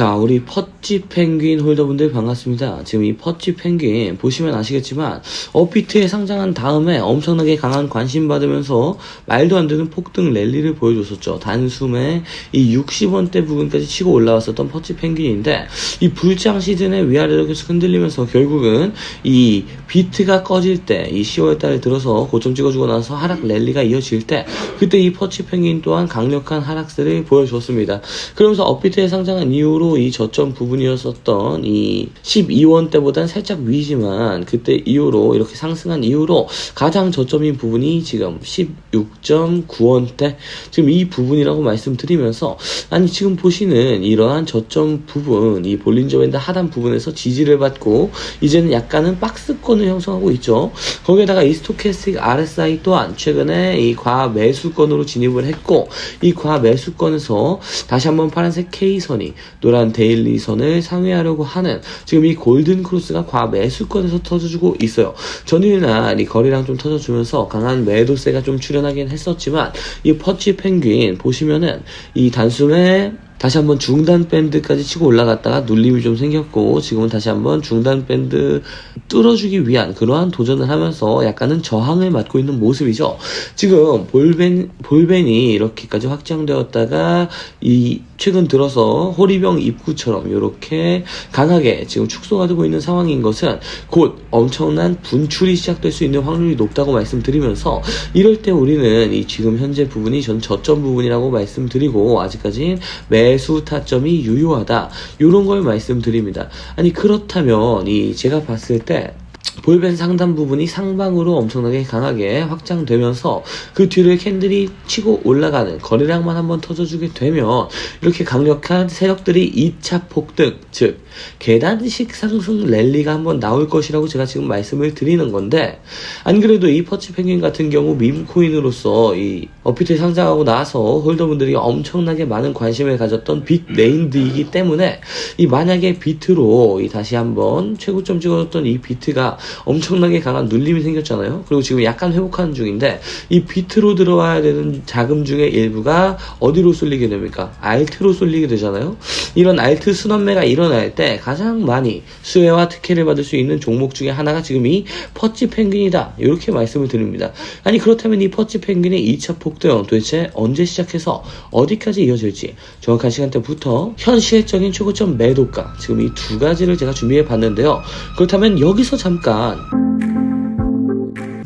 자, 우리 퍼치 펭귄 홀더분들 반갑습니다. 지금 이 퍼치 펭귄 보시면 아시겠지만 업비트에 상장한 다음에 엄청나게 강한 관심 받으면서 말도 안 되는 폭등 랠리를 보여줬었죠. 단숨에 이 60원대 부근까지 치고 올라왔었던 퍼치 펭귄인데 이 불장 시즌에 위아래로 계속 흔들리면서 결국은 이 비트가 꺼질 때 이 10월 달에 들어서 고점 찍어주고 나서 하락 랠리가 이어질 때 그때 이 퍼치 펭귄 또한 강력한 하락세를 보여줬습니다. 그러면서 업비트에 상장한 이후로 이 저점 부분이었었던 이 12원대보단 살짝 위지만 그때 이후로 이렇게 상승한 이후로 가장 저점인 부분이 지금 16.9원대 지금 이 부분이라고 말씀드리면서 아니 지금 보시는 이러한 저점 부분 이 볼린저 밴드 하단 부분에서 지지를 받고 이제는 약간은 박스권을 형성하고 있죠. 거기에다가 이 스토캐스틱 RSI 또한 최근에 이 과매수권으로 진입을 했고 이 과매수권에서 다시 한번 파란색 K선이 노란 데일리선을 상회하려고 하는 지금 이 골든 크로스가 과매수권에서 터져주고 있어요. 전일 날 이 거래량 좀 터져주면서 강한 매도세가 좀 출현하긴 했었지만 이 퍼치 펭귄 보시면은 이 단숨에 다시 한번 중단 밴드까지 치고 올라갔다가 눌림이 좀 생겼고 지금은 다시 한번 중단 밴드 뚫어주기 위한 그러한 도전을 하면서 약간은 저항을 맞고 있는 모습이죠. 지금 볼벤 볼벤이 이렇게까지 확장되었다가 이 최근 들어서 호리병 입구처럼 이렇게 강하게 지금 축소가 되고 있는 상황인 것은 곧 엄청난 분출이 시작될 수 있는 확률이 높다고 말씀드리면서 이럴 때 우리는 이 지금 현재 부분이 전 저점 부분이라고 말씀드리고 아직까지 매수 타점이 유효하다 이런 걸 말씀드립니다. 아니 그렇다면 이 제가 봤을 때 볼벤 상단 부분이 상방으로 엄청나게 강하게 확장되면서 그 뒤를 캔들이 치고 올라가는 거래량만 한번 터져주게 되면 이렇게 강력한 세력들이 2차 폭등 즉 계단식 상승 랠리가 한번 나올 것이라고 제가 지금 말씀을 드리는 건데 안 그래도 이 퍼치 펭귄 같은 경우 밈코인으로서 이 어피트에 상장하고 나서 홀더분들이 엄청나게 많은 관심을 가졌던 빅 네임드이기 때문에 이 만약에 비트로 이 다시 한번 최고점 찍어줬던 이 비트가 엄청나게 강한 눌림이 생겼잖아요. 그리고 지금 약간 회복하는 중인데 이 비트로 들어와야 되는 자금 중에 일부가 어디로 쏠리게 됩니까? 알트로 쏠리게 되잖아요. 이런 알트 순환매가 일어날 때 가장 많이 수혜와 특혜를 받을 수 있는 종목 중에 하나가 지금 이 퍼치 펭귄이다. 이렇게 말씀을 드립니다. 아니 그렇다면 이 퍼치 펭귄의 2차 폭등 도대체 언제 시작해서 어디까지 이어질지 정확한 시간대부터 현 시혜적인 최고점 매도가 지금 이 두 가지를 제가 준비해 봤는데요. 그렇다면 여기서 잠깐 God.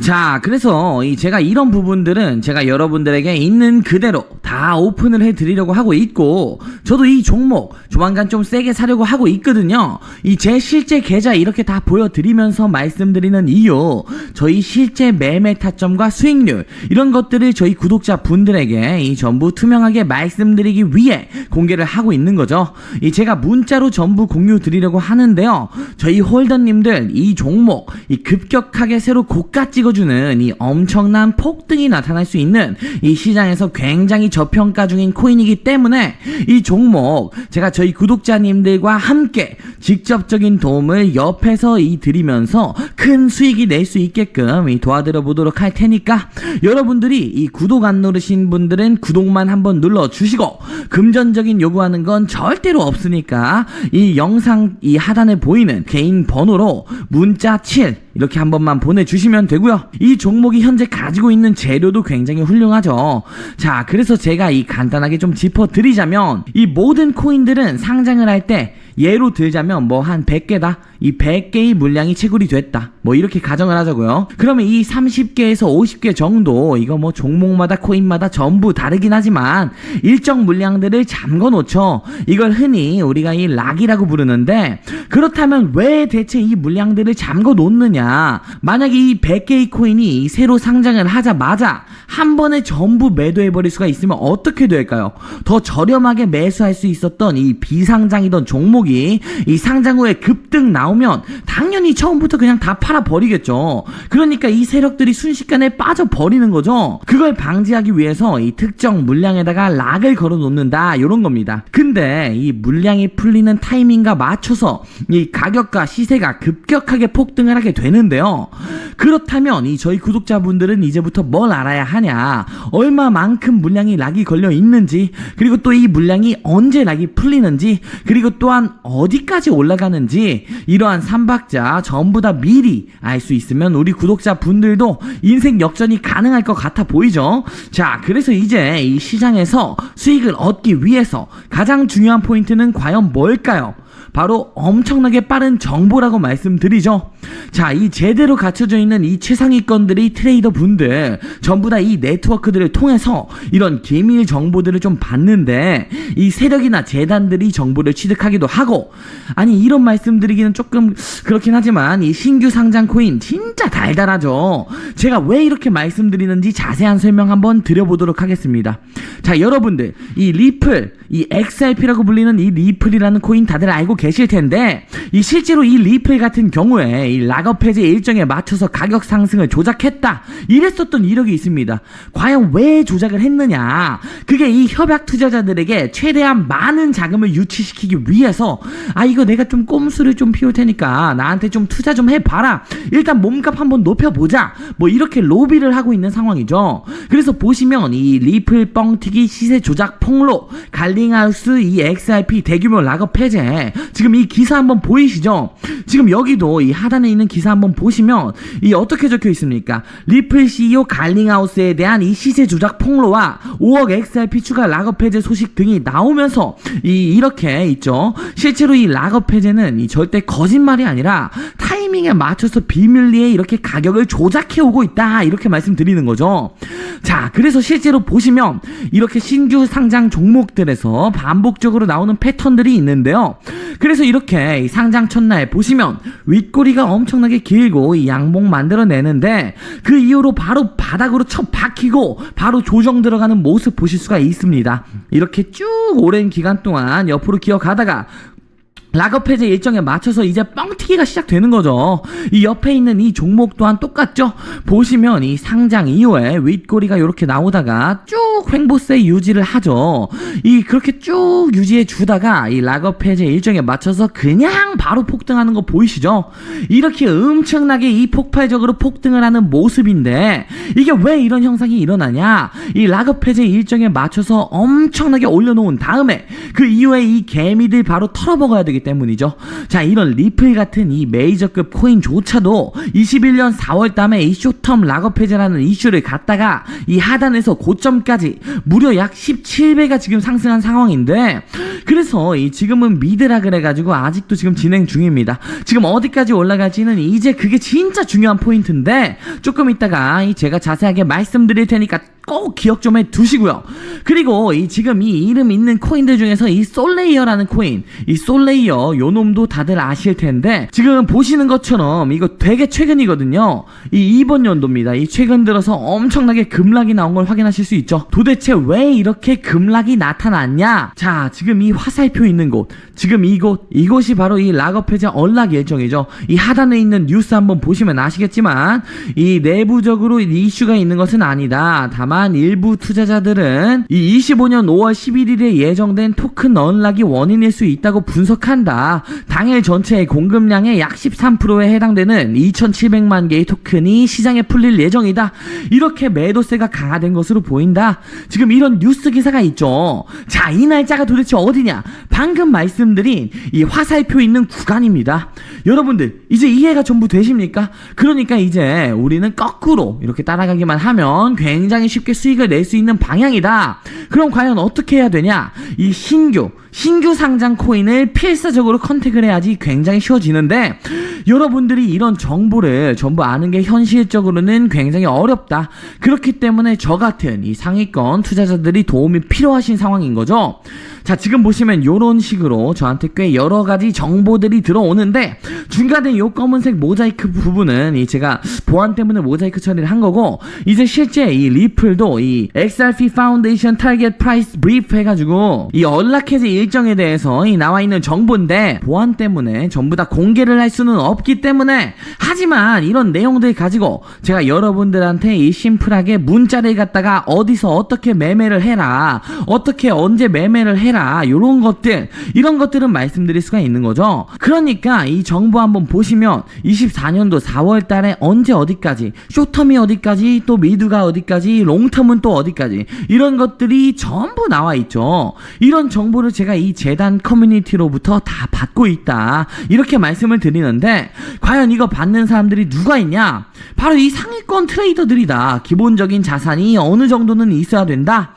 자, 그래서 이 제가 이런 부분들은 제가 여러분들에게 있는 그대로 다 오픈을 해 드리려고 하고 있고 저도 이 종목 조만간 좀 세게 사려고 하고 있거든요. 이 제 실제 계좌 이렇게 다 보여 드리면서 말씀드리는 이유 저희 실제 매매 타점과 수익률 이런 것들을 저희 구독자 분들에게 이 전부 투명하게 말씀드리기 위해 공개를 하고 있는 거죠. 이 제가 문자로 전부 공유 드리려고 하는데요. 저희 홀더님들 이 종목 이 급격하게 새로 고가 찍어 주는 이 엄청난 폭등이 나타날 수 있는 이 시장에서 굉장히 저평가 중인 코인이기 때문에 이 종목 제가 저희 구독자님들과 함께 직접적인 도움을 옆에서 이 드리면서 큰 수익이 낼 수 있게끔 이 도와드려 보도록 할 테니까 여러분들이 이 구독 안 누르신 분들은 구독만 한번 눌러 주시고 금전적인 요구하는 건 절대로 없으니까 이 영상 이 하단에 보이는 개인 번호로 문자 7 이렇게 한 번만 보내주시면 되고요. 이 종목이 현재 가지고 있는 재료도 굉장히 훌륭하죠. 자, 그래서 제가 이 간단하게 좀 짚어드리자면 이 모든 코인들은 상장을 할 때 예로 들자면 뭐 한 100개다. 이 100개의 물량이 채굴이 됐다. 뭐 이렇게 가정을 하자고요. 그러면 이 30개에서 50개 정도 이거 뭐 종목마다 코인마다 전부 다르긴 하지만 일정 물량들을 잠궈 놓죠. 이걸 흔히 우리가 이 락이라고 부르는데 그렇다면 왜 대체 이 물량들을 잠궈 놓느냐? 만약에 이 100개의 코인이 새로 상장을 하자마자 한 번에 전부 매도해 버릴 수가 있으면 어떻게 될까요? 더 저렴하게 매수할 수 있었던 이 비상장이던 종목이 이 상장 후에 급등 나오면 당연히 처음부터 그냥 다 팔아 버리겠죠. 그러니까 이 세력들이 순식간에 빠져 버리는 거죠. 그걸 방지하기 위해서 이 특정 물량에다가 락을 걸어 놓는다 이런 겁니다. 근데 이 물량이 풀리는 타이밍과 맞춰서 이 가격과 시세가 급격하게 폭등을 하게 되는 되는데요. 그렇다면 이 저희 구독자분들은 이제부터 뭘 알아야 하냐? 얼마만큼 물량이 락이 걸려 있는지, 그리고 또 이 물량이 언제 락이 풀리는지, 그리고 또한 어디까지 올라가는지 이러한 삼박자 전부 다 미리 알 수 있으면 우리 구독자분들도 인생 역전이 가능할 것 같아 보이죠? 자, 그래서 이제 이 시장에서 수익을 얻기 위해서 가장 중요한 포인트는 과연 뭘까요? 바로 엄청나게 빠른 정보라고 말씀드리죠. 자, 이 제대로 갖춰져 있는 이 최상위권들이 트레이더 분들 전부 다 이 네트워크들을 통해서 이런 기밀 정보들을 좀 받는데 이 세력이나 재단들이 정보를 취득하기도 하고 아니 이런 말씀드리기는 조금 그렇긴 하지만 이 신규 상장 코인 진짜 달달하죠. 제가 왜 이렇게 말씀드리는지 자세한 설명 한번 드려보도록 하겠습니다. 자, 여러분들 이 리플 이 XRP라고 불리는 이 리플이라는 코인 다들 알고 계실 텐데 이 실제로 이 리플 같은 경우에 이 락업 해제 일정에 맞춰서 가격 상승을 조작했다 이랬었던 이력이 있습니다. 과연 왜 조작을 했느냐? 그게 이 협약 투자자들에게 최대한 많은 자금을 유치시키기 위해서 아 이거 내가 좀 꼼수를 좀 피울 테니까 나한테 좀 투자 좀 해봐라. 일단 몸값 한번 높여보자. 뭐 이렇게 로비를 하고 있는 상황이죠. 그래서 보시면 이 리플 뻥튀기 시세 조작 폭로 갈링하우스 이 XRP 대규모 락업 해제 지금 이 기사 한번 보이시죠? 지금 여기도 이 하단에 있는 기사 한번 보시면 이 어떻게 적혀 있습니까? 리플 CEO 갈링하우스에 대한 이 시세 조작 폭로와 5억 XRP 추가 락업 해제 소식 등이 나오면서 이 이렇게 있죠. 실제로 이 락업 해제는 이 절대 거짓말이 아니라 타이 밍에 맞춰서 비밀리에 이렇게 가격을 조작해 오고 있다 이렇게 말씀드리는 거죠. 자, 그래서 실제로 보시면 이렇게 신규 상장 종목들에서 반복적으로 나오는 패턴들이 있는데요. 그래서 이렇게 이 상장 첫날 보시면 윗꼬리가 엄청나게 길고 이 양봉 만들어내는데 그 이후로 바로 바닥으로 쳐 박히고 바로 조정 들어가는 모습 보실 수가 있습니다. 이렇게 쭉 오랜 기간 동안 옆으로 기어가다가 락업 해제 일정에 맞춰서 이제 뻥튀기가 시작되는 거죠. 이 옆에 있는 이 종목 또한 똑같죠. 보시면 이 상장 이후에 윗꼬리가 이렇게 나오다가 쭉 횡보세 유지를 하죠. 이 그렇게 쭉 유지해 주다가 이 락업 해제 일정에 맞춰서 그냥 바로 폭등하는 거 보이시죠? 이렇게 엄청나게 이 폭발적으로 폭등을 하는 모습인데 이게 왜 이런 현상이 일어나냐? 이 락업 해제 일정에 맞춰서 엄청나게 올려놓은 다음에 그 이후에 이 개미들 바로 털어먹어야 되기 때문이죠. 자, 이런 리플 같은 이 메이저급 코인조차도 21년 4월 달에 이 쇼텀 락업 해제라는 이슈를 갖다가 이 하단에서 고점까지 무려 약 17배가 지금 상승한 상황인데 그래서 이 지금은 미드라 그래가지고 아직도 지금 진행 중입니다. 지금 어디까지 올라갈지는 이제 그게 진짜 중요한 포인트인데 조금 이따가 이 제가 자세하게 말씀드릴 테니까 꼭 기억 좀 해 두시고요. 그리고 이 지금 이 이름 있는 코인들 중에서 이 솔레이어라는 코인, 이 솔레이어 요 놈도 다들 아실 텐데 지금 보시는 것처럼 이거 되게 최근이거든요. 이 이번 연도입니다. 이 최근 들어서 엄청나게 급락이 나온 걸 확인하실 수 있죠. 도대체 왜 이렇게 급락이 나타났냐? 자, 지금 이 화살표 있는 곳, 지금 이곳, 이곳이 바로 이 락업 해제 언락 일정이죠. 이 하단에 있는 뉴스 한번 보시면 아시겠지만 이 내부적으로 이 이슈가 있는 것은 아니다. 다만 일부 투자자들은 이 25년 5월 11일에 예정된 토큰 언락이 원인일 수 있다고 분석한 다. 당일 전체의 공급량의 약 13%에 해당되는 2,700만 개의 토큰이 시장에 풀릴 예정이다. 이렇게 매도세가 강화된 것으로 보인다. 지금 이런 뉴스 기사가 있죠. 자, 이 날짜가 도대체 어디냐? 방금 말씀드린 이 화살표 있는 구간입니다. 여러분들, 이제 이해가 전부 되십니까? 그러니까 이제 우리는 거꾸로 이렇게 따라가기만 하면 굉장히 쉽게 수익을 낼 수 있는 방향이다. 그럼 과연 어떻게 해야 되냐? 이 신규, 신규 상장 코인을 필사적으로 컨택을 해야지 굉장히 쉬워지는데 여러분들이 이런 정보를 전부 아는 게 현실적으로는 굉장히 어렵다. 그렇기 때문에 저 같은 이 상위권 투자자들이 도움이 필요하신 상황인 거죠. 자, 지금 보시면 요런 식으로 저한테 꽤 여러 가지 정보들이 들어오는데 중간에 요 검은색 모자이크 부분은 이 제가 보안 때문에 모자이크 처리를 한 거고 이제 실제 이 리플도 이 XRP 파운데이션 타겟 프라이스 브리프 해가지고 이 언락해제 일정에 대해서 이 나와 있는 정보인데 보안 때문에 전부 다 공개를 할 수는 없기 때문에 하지만 이런 내용들 가지고 제가 여러분들한테 이 심플하게 문자를 갖다가 어디서 어떻게 매매를 해라 어떻게 언제 매매를 해라 해라 요런 것들 이런 것들은 말씀드릴 수가 있는 거죠. 그러니까 이 정보 한번 보시면 24년도 4월 달에 언제 어디까지 쇼텀이 어디까지 또 미드가 어디까지 롱텀은 또 어디까지 이런 것들이 전부 나와 있죠. 이런 정보를 제가 이 재단 커뮤니티로부터 다 받고 있다. 이렇게 말씀을 드리는데 과연 이거 받는 사람들이 누가 있냐? 바로 이 상위권 트레이더들이다. 기본적인 자산이 어느 정도는 있어야 된다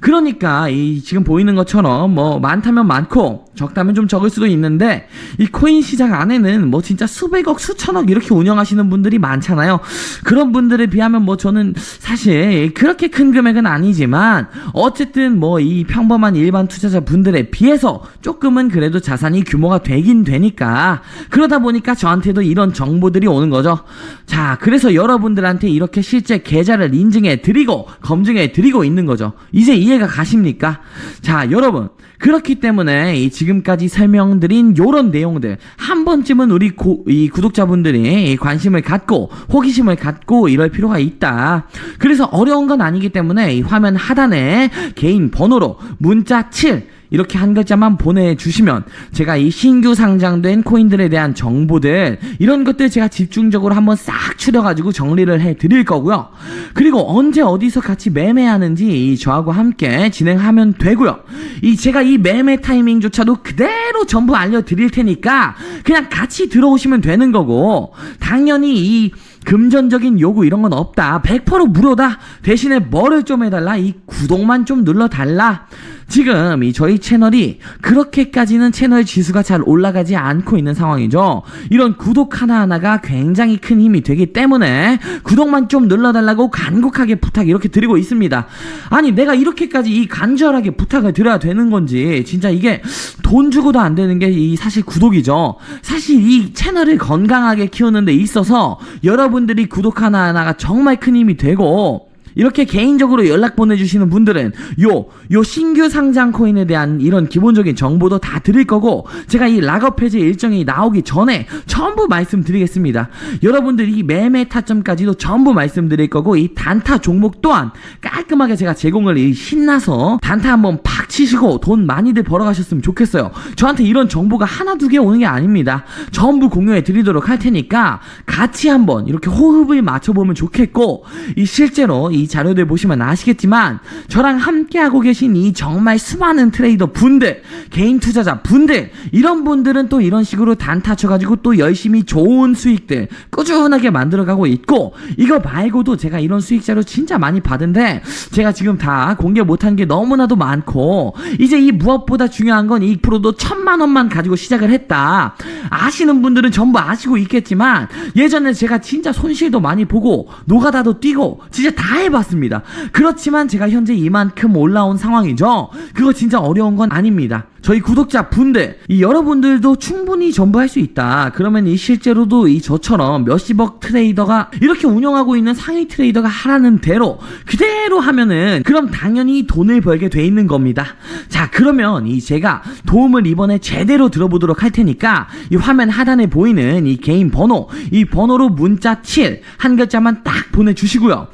그러니까 이 지금 보이는 것처럼 뭐 많다면 많고 적다면 좀 적을 수도 있는데 이 코인 시장 안에는 뭐 진짜 수백억 수천억 이렇게 운영하시는 분들이 많잖아요. 그런 분들에 비하면 뭐 저는 사실 그렇게 큰 금액은 아니지만 어쨌든 뭐 이 평범한 일반 투자자 분들에 비해서 조금은 그래도 자산이 규모가 되긴 되니까 그러다 보니까 저한테도 이런 정보들이 오는 거죠. 자, 그래서 여러분들한테 이렇게 실제 계좌를 인증해 드리고 검증해 드리고 있는 거죠. 이제 이해가 가십니까? 자, 여러분. 그렇기 때문에 이 지금까지 설명드린 요런 내용들 한 번쯤은 우리 고, 이 구독자분들이 이 관심을 갖고 호기심을 갖고 이럴 필요가 있다. 그래서 어려운 건 아니기 때문에 이 화면 하단에 개인 번호로 문자 7 이렇게 한 글자만 보내주시면 제가 이 신규 상장된 코인들에 대한 정보들 이런 것들 제가 집중적으로 한번 싹 추려가지고 정리를 해 드릴 거고요. 그리고 언제 어디서 같이 매매하는지 이 저하고 함께 진행하면 되고요. 이 제가 이 매매 타이밍조차도 그대로 전부 알려드릴 테니까 그냥 같이 들어오시면 되는 거고 당연히 이 금전적인 요구 이런 건 없다. 100% 무료다. 대신에 뭐를 좀 해달라. 이 구독만 좀 눌러달라. 지금 이 저희 채널이 그렇게까지는 채널 지수가 잘 올라가지 않고 있는 상황이죠. 이런 구독 하나하나가 굉장히 큰 힘이 되기 때문에 구독만 좀 눌러달라고 간곡하게 부탁 이렇게 드리고 있습니다. 아니 내가 이렇게까지 이 간절하게 부탁을 드려야 되는 건지 진짜 이게 돈 주고도 안 되는 게 이 사실 구독이죠. 사실 이 채널을 건강하게 키우는 데 있어서 여러분들이 구독 하나하나가 정말 큰 힘이 되고 이렇게 개인적으로 연락 보내주시는 분들은 요, 요 신규 상장 코인에 대한 이런 기본적인 정보도 다 드릴 거고, 제가 이 락업 해제 일정이 나오기 전에 전부 말씀드리겠습니다. 여러분들 이 매매 타점까지도 전부 말씀드릴 거고, 이 단타 종목 또한 깔끔하게 제가 제공을 이 신나서 단타 한번 팍 치시고 돈 많이들 벌어가셨으면 좋겠어요. 저한테 이런 정보가 하나 두 개 오는 게 아닙니다. 전부 공유해 드리도록 할 테니까 같이 한번 이렇게 호흡을 맞춰보면 좋겠고, 이 실제로 이 자료들 보시면 아시겠지만 저랑 함께하고 계신 이 정말 수많은 트레이더 분들, 개인 투자자 분들 이런 분들은 또 이런 식으로 단타 쳐가지고 또 열심히 좋은 수익들 꾸준하게 만들어가고 있고 이거 말고도 제가 이런 수익 자료 진짜 많이 받은데 제가 지금 다 공개 못한 게 너무나도 많고 이제 이 무엇보다 중요한 건 이 프로도 천만 원만 가지고 시작을 했다. 아시는 분들은 전부 아시고 있겠지만 예전에 제가 진짜 손실도 많이 보고 노가다도 뛰고 진짜 다 해 봤습니다. 그렇지만 제가 현재 이만큼 올라온 상황이죠. 그거 진짜 어려운 건 아닙니다. 저희 구독자 분들, 이 여러분들도 충분히 전부 할 수 있다. 그러면 이 실제로도 이 저처럼 몇십억 트레이더가 이렇게 운영하고 있는 상위 트레이더가 하라는 대로 그대로 하면은 그럼 당연히 돈을 벌게 돼 있는 겁니다. 자, 그러면 이 제가 도움을 이번에 제대로 들어보도록 할 테니까 이 화면 하단에 보이는 이 개인 번호, 이 번호로 문자 7 한 글자만 딱 보내주시고요.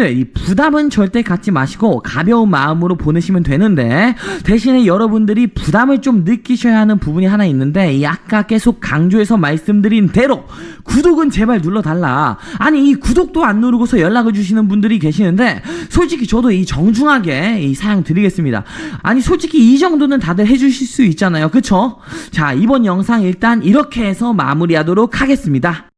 여러분들 이 부담은 절대 갖지 마시고 가벼운 마음으로 보내시면 되는데 대신에 여러분들이 부담을 좀 느끼셔야 하는 부분이 하나 있는데 이 아까 계속 강조해서 말씀드린 대로 구독은 제발 눌러달라. 아니 이 구독도 안 누르고서 연락을 주시는 분들이 계시는데 솔직히 저도 이 정중하게 이 사양 드리겠습니다. 아니 솔직히 이 정도는 다들 해주실 수 있잖아요. 그쵸? 자 이번 영상 일단 이렇게 해서 마무리하도록 하겠습니다.